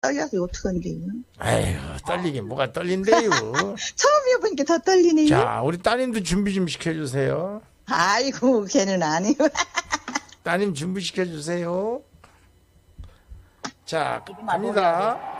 떨려서 어떡한데. 아이고 떨리긴 뭐가 떨린대요. 처음 해보니까 더 떨리네요. 자 우리 따님도 준비 좀 시켜주세요. 아이고, 걔는 아니요. 따님 준비 시켜주세요. 자 갑니다.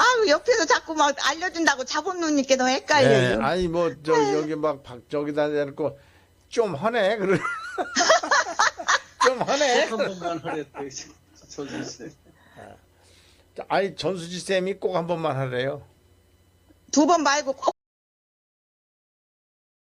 아유 옆에서 자꾸 막 알려준다고 자본누님께 너 네, 헷갈려요 아니 뭐 저 여기 막 박 저기다 대놓고 좀 하네 그래. 좀 하네. 한 번만 하랬대 전주씨 아니 전수지 쌤이 꼭 한 번만 하래요. 두 번 말고 꼭